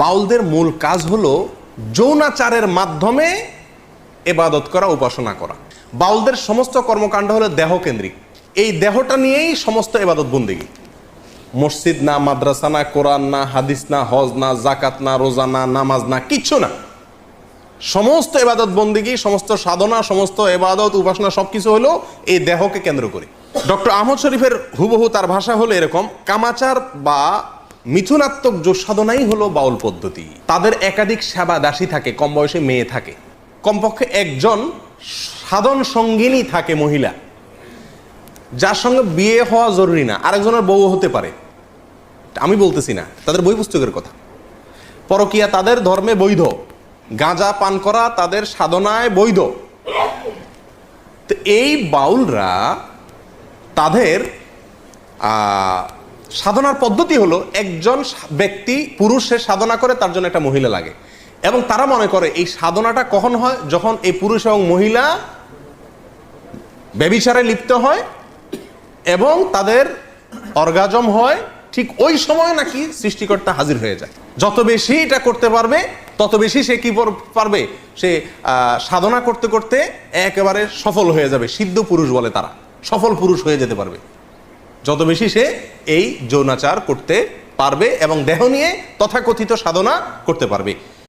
বাউলদের মূল কাজ হলো যৌনাচারের মাধ্যমে এবাদত করা, উপাসনা করা। বাউলদের সমস্ত কর্মকাণ্ড হলো দেহকেন্দ্রিক। এই দেহটা নিয়েই সমস্ত এবাদত বন্দিগি মসজিদ না, মাদ্রাসা না, কোরআন না, হাদিস না, হজ না জাকাত না, রোজা না, নামাজ না, কিচ্ছু না। সমস্ত এবাদত বন্দিগি সমস্ত সাধনা, সমস্ত এবাদত, উপাসনা সবকিছু হলো এই দেহকে কেন্দ্র করে। ডক্টর আহমদ শরীফের হুবহু তার ভাষা হলো এরকম, কামাচার বা মিথুনাত্মক যোগ সাধনাই হলো বাউল পদ্ধতি। তাদের একাধিক সেবা দাসী থাকে, কম বয়সে মেয়ে থাকে। কমপক্ষে একজন সাধন সঙ্গিনী থাকে মহিলা। যার সঙ্গে বিয়ে হওয়া জরুরি না, আরেকজনের বউ হতে পারে। আমি বলতেছি না, তাদের বই পুস্তকের কথা। পরকিয়া তাদের ধর্মে বৈধ। গাঁজা পান করা তাদের সাধনায় বৈধ। তো এই বাউলরা তাদের সাধনার পদ্ধতি হলো একজন ব্যক্তি পুরুষে সাধনা করে তার জন্য একটা মহিলা লাগে। এবং তারা মনে করে এই সাধনাটা কখন হয়? যখন এই পুরুষ এবং মহিলা ব্যবিচারে লিপ্ত হয় এবং তাদের অর্গাজম হয়, ঠিক ওই সময় নাকি সৃষ্টিকর্তা হাজির হয়ে যায়। যত বেশি এটা করতে পারবে, তত বেশি সে কি পর- পারবে? সে সাধনা করতে করতে একেবারে সফল হয়ে যাবে। সিদ্ধ পুরুষ বলে তারা। সফল পুরুষ হয়ে যেতে পারবে। যত বেশি সে এই যৌনাচার করতে পারবে এবং দেহ নিয়ে তথাকথিত সাধনা করতে পারবে।